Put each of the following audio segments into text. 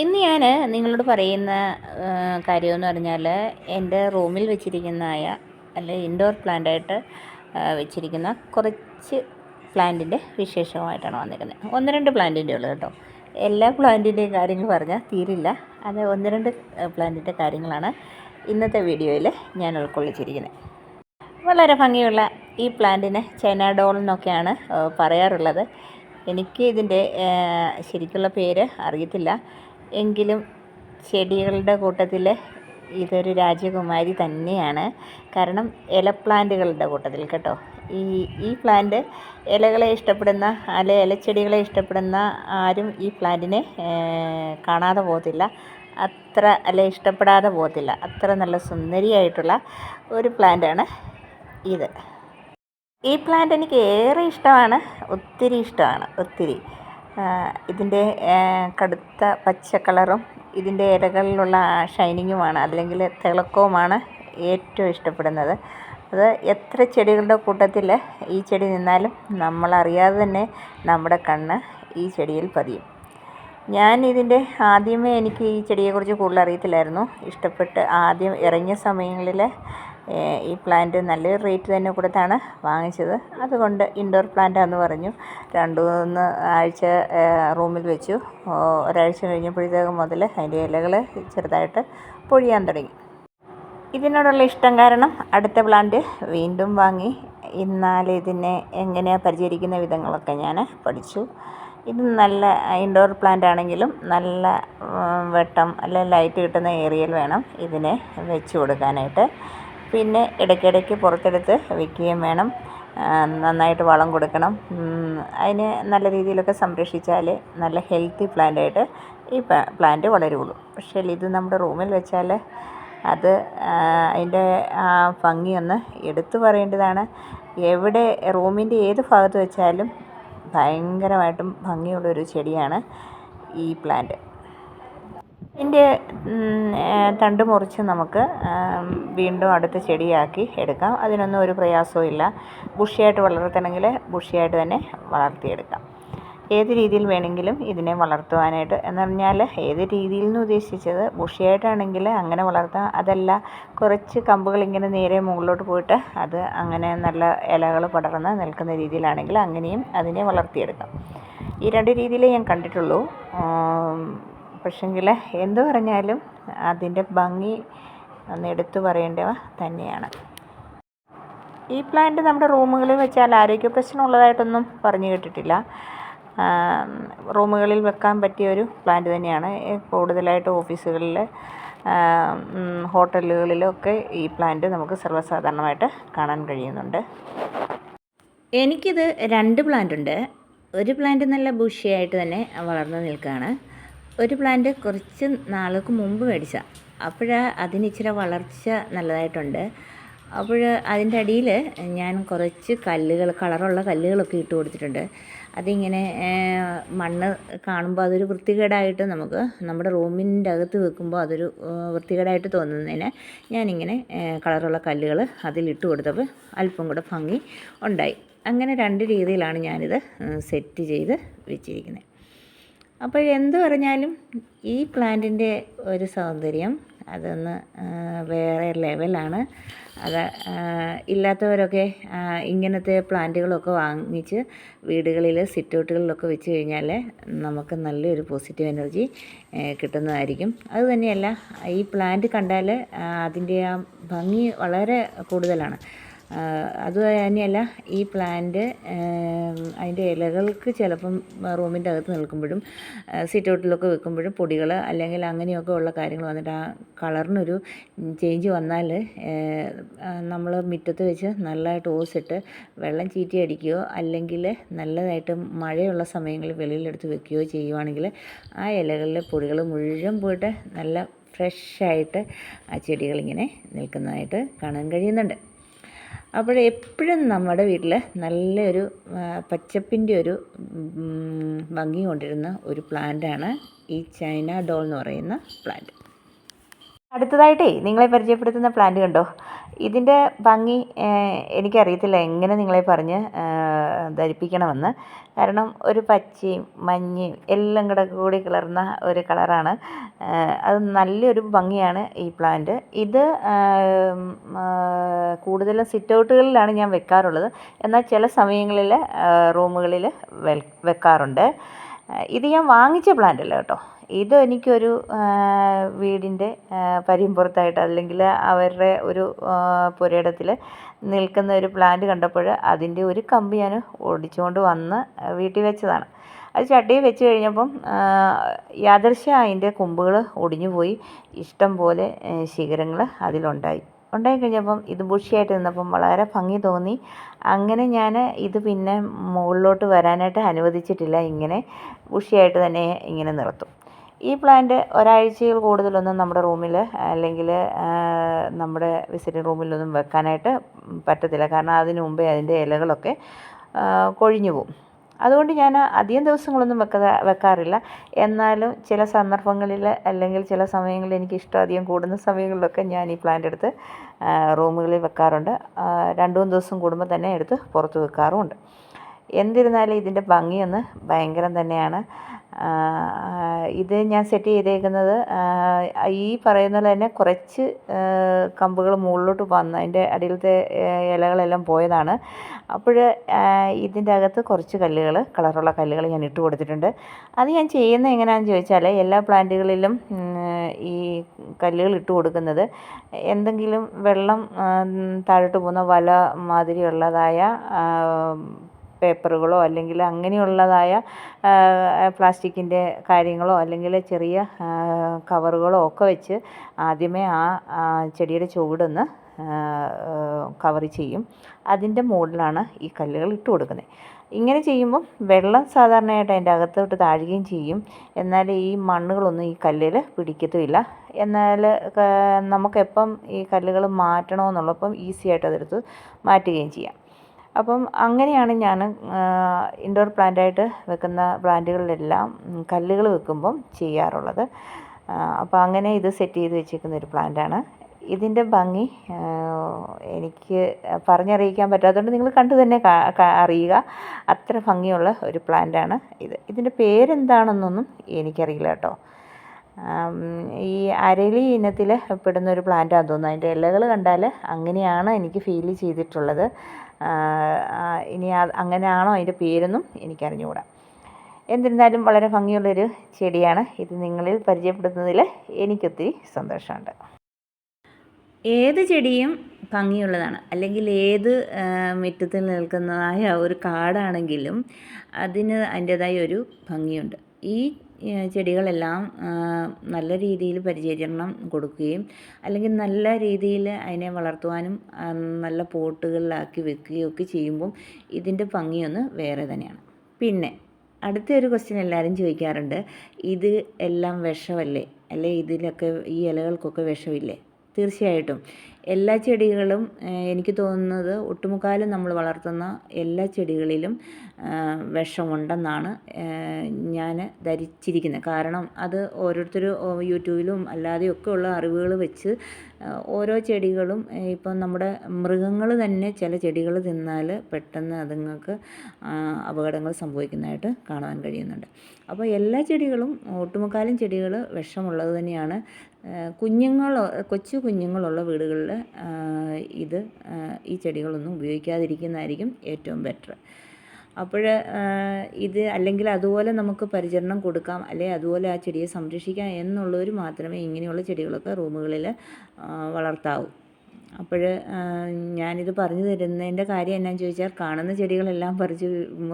ഇന്ന് ഞാൻ നിങ്ങളോട് പറയുന്ന കാര്യമെന്ന് പറഞ്ഞാൽ എന്റെ റൂമിൽ വെച്ചിരിക്കുന്നതായ അല്ലെ ഇൻഡോർ പ്ലാന്റായിട്ട് വെച്ചിരിക്കുന്ന കുറച്ച് പ്ലാന്റിന്റെ വിശേഷമായിട്ടാണ് വന്നിരുന്നത് ഒന്ന് രണ്ട് പ്ലാന്റിന്റെ ഉള്ളു കേട്ടോ. എല്ലാ പ്ലാന്റിന്റെയും കാര്യങ്ങൾ പറഞ്ഞാൽ തീരില്ല. അത് ഒന്ന് രണ്ട് പ്ലാന്റിന്റെ കാര്യങ്ങളാണ് ഇന്നത്തെ വീഡിയോയിൽ ഞാൻ ഉൾക്കൊള്ളിച്ചിരിക്കുന്നത്. വളരെ ഭംഗിയുള്ള ഈ പ്ലാന്റിനെ ചൈന ഡോൾ എന്നൊക്കെയാണ് പറയാറുള്ളത്. എനിക്ക് ഇതിന്റെ ശരിക്കുള്ള പേര് അറിയത്തില്ല. എങ്കിലും ചെടികളുടെ കൂട്ടത്തിൽ ഇതൊരു രാജകുമാരി തന്നെയാണ്. കാരണം ഇല പ്ലാന്റുകളുടെ കൂട്ടത്തിൽ കേട്ടോ. ഈ ഈ പ്ലാന്റ് ഇലകളെ ഇഷ്ടപ്പെടുന്ന അല്ലെ ഇലച്ചെടികളെ ഇഷ്ടപ്പെടുന്ന ആരും ഈ പ്ലാന്റിനെ കാണാതെ പോകത്തില്ല. അത്ര അല്ലെ ഇഷ്ടപ്പെടാതെ പോകത്തില്ല. അത്ര നല്ല സുന്ദരിയായിട്ടുള്ള ഒരു പ്ലാന്റാണ് ഇത്. ഈ പ്ലാന്റ് എനിക്ക് ഏറെ ഇഷ്ടമാണ്. ഒത്തിരി ഇഷ്ടമാണ്. ഒത്തിരി. ഇതിന്റെ കടുത്ത പച്ച കളറും ഇതിന്റെ ഇലകളിലുള്ള ഷൈനിങ്ങുമാണ് അല്ലെങ്കിൽ തിളക്കവുമാണ് ഏറ്റവും ഇഷ്ടപ്പെടുന്നത്. അത് എത്ര ചെടികളുടെ കൂട്ടത്തിൽ ഈ ചെടി നിന്നാലും നമ്മളറിയാതെ തന്നെ നമ്മുടെ കണ്ണ് ഈ ചെടിയിൽ പതിയും. ഞാൻ ഇതിന്റെ ആദ്യമേ എനിക്ക് ഈ ചെടിയെക്കുറിച്ച് കൂടുതൽ അറിയത്തില്ലായിരുന്നു. ഇഷ്ടപ്പെട്ട് ആദ്യം ഇറങ്ങിയ സമയങ്ങളിൽ ഈ പ്ലാന്റ് നല്ല റേറ്റ് തന്നെ കൊടുത്താണ് വാങ്ങിച്ചത്. അതുകൊണ്ട് ഇൻഡോർ പ്ലാന്റാന്ന് പറഞ്ഞു. രണ്ട് മൂന്ന് ആഴ്ച റൂമിൽ വെച്ചു. ഒരാഴ്ച കഴിഞ്ഞപ്പോഴത്തേക്കും മുതൽ അതിന്റെ ഇലകൾ ചെറുതായിട്ട് പൊഴിയാൻ തുടങ്ങി. ഇതിനോടുള്ള ഇഷ്ടം കാരണം അടുത്ത പ്ലാന്റ് വീണ്ടും വാങ്ങി. എന്നാൽ ഇതിനെ എങ്ങനെയാണ് പരിചരിക്കുന്ന വിധങ്ങളൊക്കെ ഞാൻ പഠിച്ചു. ഇത് നല്ല ഇൻഡോർ പ്ലാന്റ് ആണെങ്കിലും നല്ല വെട്ടം അല്ലെങ്കിൽ ലൈറ്റ് കിട്ടുന്ന ഏരിയയിൽ വേണം ഇതിനെ വെച്ച് കൊടുക്കാനായിട്ട്. പിന്നെ ഇടയ്ക്കിടയ്ക്ക് പുറത്തെടുത്ത് വെക്കുകയും വേണം. നന്നായിട്ട് വളം കൊടുക്കണം. അതിനെ നല്ല രീതിയിലൊക്കെ സംരക്ഷിച്ചാൽ നല്ല ഹെൽത്തി പ്ലാന്റായിട്ട് ഈ പ്ലാന്റ് വളരുള്ളൂ. പക്ഷേ ഇത് നമ്മുടെ റൂമിൽ വെച്ചാൽ അത് അതിന്റെ ആ ഭംഗിയൊന്ന് എടുത്തു പറയേണ്ടതാണ്. എവിടെ റൂമിന്റെ ഏത് ഭാഗത്ത് വെച്ചാലും ഭയങ്കരമായിട്ടും ഭംഗിയുള്ളൊരു ചെടിയാണ് ഈ പ്ലാന്റ്. ഇതിന്റെ തണ്ട് മുറിച്ച് നമുക്ക് വീണ്ടും അടുത്ത ചെടിയാക്കി എടുക്കാം. അതിനൊന്നും ഒരു പ്രയാസവും ഇല്ല. ബുഷിയായിട്ട് വളർത്തണമെങ്കിൽ ബുഷിയായിട്ട് തന്നെ വളർത്തിയെടുക്കാം. ഏത് രീതിയിൽ വേണമെങ്കിലും ഇതിനെ വളർത്തുവാനായിട്ട്. എന്ന് പറഞ്ഞാൽ ഏത് രീതിയിൽ നിന്ന് ഉദ്ദേശിച്ചത്? ബുഷിയായിട്ടാണെങ്കിൽ അങ്ങനെ വളർത്താം. അതല്ല കുറച്ച് കമ്പുകൾ ഇങ്ങനെ നേരെ മുകളിലോട്ട് പോയിട്ട് അത് അങ്ങനെ നല്ല ഇലകൾ പടർന്ന് നിൽക്കുന്ന രീതിയിലാണെങ്കിൽ അങ്ങനെയും അതിനെ വളർത്തിയെടുക്കാം. ഈ രണ്ട് രീതിയിലേ ഞാൻ കണ്ടിട്ടുള്ളൂ. പക്ഷെങ്കിൽ എന്തു പറഞ്ഞാലും അതിന്റെ ഭംഗി ഒന്ന് എടുത്തു പറയേണ്ടവ തന്നെയാണ്. ഈ പ്ലാന്റ് നമ്മുടെ റൂമുകളിൽ വെച്ചാൽ ആരോഗ്യ പ്രശ്നമുള്ളതായിട്ടൊന്നും പറഞ്ഞു കേട്ടിട്ടില്ല. റൂമുകളിൽ വെക്കാൻ പറ്റിയ ഒരു പ്ലാന്റ് തന്നെയാണ്. കൂടുതലായിട്ട് ഓഫീസുകളിൽ ഹോട്ടലുകളിലൊക്കെ ഈ പ്ലാന്റ് നമുക്ക് സർവസാധാരണമായിട്ട് കാണാൻ കഴിയുന്നുണ്ട്. എനിക്കിത് രണ്ട് പ്ലാന്റ് ഉണ്ട്. ഒരു പ്ലാന്റ് നല്ല ബുഷിയായിട്ട് തന്നെ വളർന്നു നിൽക്കുകയാണ്. ഒരു പ്ലാന്റ് കുറച്ച് നാളുകൾക്ക് മുമ്പ് മേടിച്ച അപ്പോൾ അതിന് ഇച്ചിരി വളർച്ച നല്ലതായിട്ടുണ്ട്. അപ്പോൾ അതിന്റെ അടിയിൽ ഞാൻ കുറച്ച് കല്ലുകൾ കളറുള്ള കല്ലുകളൊക്കെ ഇട്ട് കൊടുത്തിട്ടുണ്ട്. അതിങ്ങനെ മണ്ണ് കാണുമ്പോൾ അതൊരു വൃത്തികേടായിട്ട് നമുക്ക് നമ്മുടെ റൂമിന്റെ അകത്ത് വെക്കുമ്പോൾ അതൊരു വൃത്തികേടായിട്ട് തോന്നുന്നതിന് ഞാനിങ്ങനെ കളറുള്ള കല്ലുകൾ അതിലിട്ട് കൊടുത്തപ്പോൾ അല്പം കൂടെ ഭംഗി ഉണ്ടായി. അങ്ങനെ രണ്ട് രീതിയിലാണ് ഞാനിത് സെറ്റ് ചെയ്ത് വെച്ചിരിക്കുന്നത്. അപ്പോൾ എന്ത് പറഞ്ഞാലും ഈ പ്ലാന്റിന്റെ ഒരു സൗന്ദര്യം അതൊന്ന് വേറെ ലെവലാണ്. അത് ഇല്ലാത്തവരൊക്കെ ഇങ്ങനത്തെ പ്ലാന്റുകളൊക്കെ വാങ്ങിച്ച് വീടുകളിൽ സിറ്റൗട്ടുകളിലൊക്കെ വെച്ച് കഴിഞ്ഞാൽ നമുക്ക് നല്ലൊരു പോസിറ്റീവ് എനർജി കിട്ടുന്നതായിരിക്കും. അതുതന്നെയല്ല ഈ പ്ലാന്റ് കണ്ടാൽ അതിന്റെ ആ ഭംഗി വളരെ കൂടുതലാണ്. അത് തന്നെയല്ല ഈ പ്ലാന്റ് അതിന്റെ ഇലകൾക്ക് ചിലപ്പം റൂമിന്റെ അകത്ത് നിൽക്കുമ്പോഴും സിറ്റ് ഔട്ടിലൊക്കെ വെക്കുമ്പോഴും പൊടികൾ അല്ലെങ്കിൽ അങ്ങനെയൊക്കെ ഉള്ള കാര്യങ്ങൾ വന്നിട്ട് ആ കളറിനൊരു ചേഞ്ച് വന്നാൽ നമ്മൾ മുറ്റത്ത് വെച്ച് നല്ലതായിട്ട് ഓസിട്ട് വെള്ളം ചീറ്റി അടിക്കുകയോ അല്ലെങ്കിൽ നല്ലതായിട്ട് മഴയുള്ള സമയങ്ങളിൽ വെളിയിലെടുത്ത് വെക്കുകയോ ചെയ്യുവാണെങ്കിൽ ആ ഇലകളിലെ പൊടികൾ മുഴുവൻ പോയിട്ട് നല്ല ഫ്രഷായിട്ട് ആ ചെടികളിങ്ങനെ നിൽക്കുന്നതായിട്ട് കാണാൻ കഴിയുന്നുണ്ട്. അപ്പോൾ എപ്പോഴും നമ്മുടെ വീട്ടിൽ നല്ലൊരു പച്ചപ്പിന്റെ ഒരു ഭംഗി കൊണ്ടിരുന്ന ഒരു പ്ലാന്റാണ് ഈ ചൈന ഡോൾ എന്ന് പറയുന്ന പ്ലാന്റ്. അടുത്തതായിട്ടേ നിങ്ങളെ പരിചയപ്പെടുത്തുന്ന പ്ലാന്റ് കണ്ടോ? ഇതിന്റെ ഭംഗി എനിക്കറിയത്തില്ല എങ്ങനെ നിങ്ങളെ പറഞ്ഞ് ധരിപ്പിക്കണമെന്ന്. കാരണം ഒരു പച്ചയും മഞ്ഞയും എല്ലാം കൂടെ കൂടി കലർന്ന ഒരു കളറാണ്. അത് നല്ലൊരു ഭംഗിയാണ് ഈ പ്ലാന്റ്. ഇത് കൂടുതലും സിറ്റ് ഔട്ടുകളിലാണ് ഞാൻ വെക്കാറുള്ളത്. എന്നാൽ ചില സമയങ്ങളിൽ റൂമുകളിൽ വെക്കാറുണ്ട്. ഇത് ഞാൻ വാങ്ങിച്ച പ്ലാന്റ് അല്ല കേട്ടോ. ഇത് എനിക്കൊരു വീടിന്റെ പരിമ്പുറത്തായിട്ട് അല്ലെങ്കിൽ അവരുടെ ഒരു പുരയിടത്തിൽ നിൽക്കുന്ന ഒരു പ്ലാന്റ് കണ്ടപ്പോൾ അതിന്റെ ഒരു കമ്പ് ഞാൻ ഓടിച്ചുകൊണ്ട് വന്ന് വീട്ടിൽ വെച്ചതാണ്. അത് ചട്ടിയിൽ വെച്ച് കഴിഞ്ഞപ്പം യാദർശ അതിന്റെ കൊമ്പുകൾ ഒടിഞ്ഞു പോയി ഇഷ്ടം പോലെ ശിഖരങ്ങൾ അതിലുണ്ടായി. ഉണ്ടായി കഴിഞ്ഞപ്പം ഇത് ബുഷിയായിട്ട് നിന്നപ്പം വളരെ ഭംഗി തോന്നി. അങ്ങനെ ഞാൻ ഇത് പിന്നെ മുകളിലോട്ട് വരാനായിട്ട് അനുവദിച്ചിട്ടില്ല. ഇങ്ങനെ ബുഷിയായിട്ട് തന്നെ ഇങ്ങനെ നിർത്തും. ഈ പ്ലാന്റ് ഒരാഴ്ചയിൽ കൂടുതലൊന്നും നമ്മുടെ റൂമിൽ അല്ലെങ്കിൽ നമ്മുടെ വിസിറ്റിംഗ് റൂമിലൊന്നും വെക്കാനായിട്ട് പറ്റത്തില്ല. കാരണം അതിനു മുമ്പേ അതിന്റെ ഇലകളൊക്കെ കൊഴിഞ്ഞു പോകും. അതുകൊണ്ട് ഞാൻ അധികം ദിവസങ്ങളൊന്നും വെക്കാ വെക്കാറില്ല. എന്നാലും ചില സന്ദർഭങ്ങളിൽ അല്ലെങ്കിൽ ചില സമയങ്ങളിൽ എനിക്ക് ഇഷ്ടം അധികം കൂടുന്ന സമയങ്ങളിലൊക്കെ ഞാൻ ഈ പ്ലാന്റ് എടുത്ത് റൂമുകളിൽ വെക്കാറുണ്ട്. രണ്ട് മൂന്ന് ദിവസം കൂടുമ്പോൾ തന്നെ എടുത്ത് പുറത്ത് വെക്കാറുമുണ്ട്. എന്നിരുന്നാലും ഇതിന്റെ ഭംഗിയൊന്ന് ഭയങ്കരം തന്നെയാണ്. ഇത് ഞാൻ സെറ്റ് ചെയ്തേക്കുന്നത് ഈ പറയുന്ന തന്നെ കുറച്ച് കമ്പുകൾ മുകളിലോട്ട് വന്ന് അതിന്റെ അടിയിലത്തെ ഇലകളെല്ലാം പോയതാണ്. അപ്പോൾ ഇതിന്റെ അകത്ത് കുറച്ച് കല്ലുകൾ കളറുള്ള കല്ലുകൾ ഞാൻ ഇട്ട് കൊടുത്തിട്ടുണ്ട്. അത് ഞാൻ ചെയ്യുന്നത് എങ്ങനെയാണെന്ന് ചോദിച്ചാൽ എല്ലാ പ്ലാന്റുകളിലും ഈ കല്ലുകൾ ഇട്ട് കൊടുക്കുന്നത് എന്തെങ്കിലും വെള്ളം താഴോട്ട് പോകുന്ന വല മാതിരിയുള്ളതായ പേപ്പറുകളോ അല്ലെങ്കിൽ അങ്ങനെയുള്ളതായ പ്ലാസ്റ്റിക്കിന്റെ കാര്യങ്ങളോ അല്ലെങ്കിൽ ചെറിയ കവറുകളോ ഒക്കെ വെച്ച് ആദ്യമേ ആ ചെടിയുടെ ചുവടൊന്ന് കവർ ചെയ്യും. അതിന്റെ മുകളിലാണ് ഈ കല്ലുകൾ ഇട്ട് കൊടുക്കുന്നത്. ഇങ്ങനെ ചെയ്യുമ്പം വെള്ളം സാധാരണയായിട്ട് അതിന്റെ അകത്തോട്ട് താഴുകയും ചെയ്യും. എന്നാൽ ഈ മണ്ണുകളൊന്നും ഈ കല്ലിൽ പിടിക്കത്തുമില്ല. എന്നാൽ നമുക്കെപ്പം ഈ കല്ലുകൾ മാറ്റണമെന്നുള്ളപ്പം ഈസി ആയിട്ട് അതെടുത്ത് മാറ്റുകയും ചെയ്യാം. അപ്പം അങ്ങനെയാണ് ഞാൻ ഇൻഡോർ പ്ലാന്റായിട്ട് വെക്കുന്ന പ്ലാന്റുകളിലെല്ലാം കല്ലുകൾ വെക്കുമ്പം ചെയ്യാറുള്ളത്. അപ്പോൾ അങ്ങനെ ഇത് സെറ്റ് ചെയ്ത് വെച്ചേക്കുന്ന ഒരു പ്ലാന്റാണ് ഇതിന്റെ ഭംഗി എനിക്ക് പറഞ്ഞറിയിക്കാൻ പറ്റാത്തതുകൊണ്ട് നിങ്ങൾ കണ്ടു തന്നെ അറിയുക. അത്ര ഭംഗിയുള്ള ഒരു പ്ലാന്റാണ് ഇത്. ഇതിന്റെ പേരെന്താണെന്നൊന്നും എനിക്കറിയില്ല കേട്ടോ. ഈ അരളി ഇനത്തിൽ പെടുന്ന ഒരു പ്ലാന്റാണെന്ന് തോന്നുന്നു. അതിന്റെ ഇലകൾ കണ്ടാൽ അങ്ങനെയാണ് എനിക്ക് ഫീൽ ചെയ്തിട്ടുള്ളത്. ഇനി അങ്ങനെയാണോ അതിന്റെ പേരൊന്നും എനിക്കറിഞ്ഞുകൂടാ എന്നിരുന്നാലും വളരെ ഭംഗിയുള്ളൊരു ചെടിയാണ്. ഇത് നിങ്ങളിൽ പരിചയപ്പെടുത്തുന്നതിൽ എനിക്കൊത്തിരി സന്തോഷമുണ്ട്. ഏത് ചെടിയും ഭംഗിയുള്ളതാണ്. അല്ലെങ്കിൽ ഏത് മുറ്റത്തിൽ നിൽക്കുന്നതായ ഒരു കാടാണെങ്കിലും അതിന് അതിന്റേതായ ഒരു ഭംഗിയുണ്ട്. ഈ ചെടികളെല്ലാം നല്ല രീതിയിൽ പരിചരണം കൊടുക്കുകയും അല്ലെങ്കിൽ നല്ല രീതിയിൽ അതിനെ വളർത്തുവാനും നല്ല പോട്ടുകളിലാക്കി വെക്കുകയും ഒക്കെ ചെയ്യുമ്പം ഇതിന്റെ ഭംഗിയൊന്ന് വേറെ തന്നെയാണ്. പിന്നെ അടുത്ത ഒരു ക്വസ്റ്റ്യൻ എല്ലാവരും ചോദിക്കാറുണ്ട്. ഇത് എല്ലാം വിഷമല്ലേ? അല്ലെ ഇതിലൊക്കെ ഈ ഇലകൾക്കൊക്കെ വിഷമില്ലേ? തീർച്ചയായിട്ടും. എല്ലാ ചെടികളും എനിക്ക് തോന്നുന്നത് ഒട്ടുമുക്കാലും നമ്മൾ വളർത്തുന്ന എല്ലാ ചെടികളിലും വിഷമുണ്ടെന്നാണ് ഞാൻ ധരിച്ചിരിക്കുന്നത്. കാരണം അത് ഓരോരുത്തർ യൂട്യൂബിലും അല്ലാതെയൊക്കെ ഉള്ള അറിവുകൾ വെച്ച് ഓരോ ചെടികളും ഇപ്പോൾ ഇപ്പം നമ്മുടെ മൃഗങ്ങൾ തന്നെ ചില ചെടികൾ തിന്നാൽ പെട്ടെന്ന് അതുങ്ങൾക്ക് അപകടങ്ങൾ സംഭവിക്കുന്നതായിട്ട് കാണാൻ കഴിയുന്നുണ്ട്. അപ്പോൾ എല്ലാ ചെടികളും ഒട്ടുമുക്കാലും ചെടികൾ വിഷമുള്ളത് തന്നെയാണ്. കുഞ്ഞുങ്ങൾ കൊച്ചു കുഞ്ഞുങ്ങളുള്ള വീടുകളിൽ ഇത് ഈ ചെടികളൊന്നും ഉപയോഗിക്കാതിരിക്കുന്നതായിരിക്കും ഏറ്റവും ബെറ്റർ. അപ്പോൾ ഇത് അല്ലെങ്കിൽ അതുപോലെ നമുക്ക് പരിചരണം കൊടുക്കാം അല്ലെങ്കിൽ അതുപോലെ ആ ചെടിയെ സംരക്ഷിക്കാം എന്നുള്ളവർ മാത്രമേ ഇങ്ങനെയുള്ള ചെടികളൊക്കെ റൂമുകളിൽ വളർത്താവൂ. അപ്പോൾ ഞാനിത് പറഞ്ഞു തരുന്നതിന്റെ കാര്യം എന്നാന്ന് ചോദിച്ചാൽ കാണുന്ന ചെടികളെല്ലാം പറിച്ച്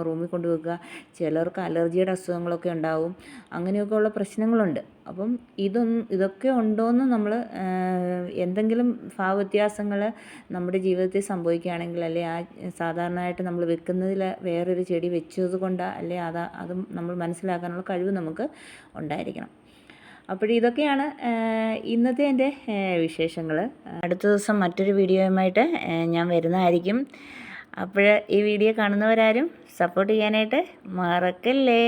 റൂമിൽ കൊണ്ട് വെക്കുക. ചിലർക്ക് അലർജിയുടെ അസുഖങ്ങളൊക്കെ ഉണ്ടാവും. അങ്ങനെയൊക്കെ ഉള്ള പ്രശ്നങ്ങളുണ്ട്. അപ്പം ഇതൊന്നും ഇതൊക്കെ ഉണ്ടോയെന്ന് നമ്മൾ എന്തെങ്കിലും ഭാവവ്യത്യാസങ്ങൾ നമ്മുടെ ജീവിതത്തിൽ സംഭവിക്കുകയാണെങ്കിൽ അല്ലെ ആ സാധാരണയായിട്ട് നമ്മൾ വെക്കുന്നതിൽ വേറൊരു ചെടി വെച്ചത് കൊണ്ടാണ് അല്ലെ അത് അതും നമ്മൾ മനസ്സിലാക്കാനുള്ള കഴിവ് നമുക്ക് ഉണ്ടായിരിക്കണം. അപ്പോൾ ഇതൊക്കെയാണ് ഇന്നത്തെ എന്റെ വിശേഷങ്ങൾ അടുത്ത ദിവസം മറ്റൊരു വീഡിയോയുമായിട്ട് ഞാൻ വരുന്നതായിരിക്കും. അപ്പോൾ ഈ വീഡിയോ കാണുന്നവരാരും സപ്പോർട്ട് ചെയ്യാനായിട്ട് മറക്കല്ലേ?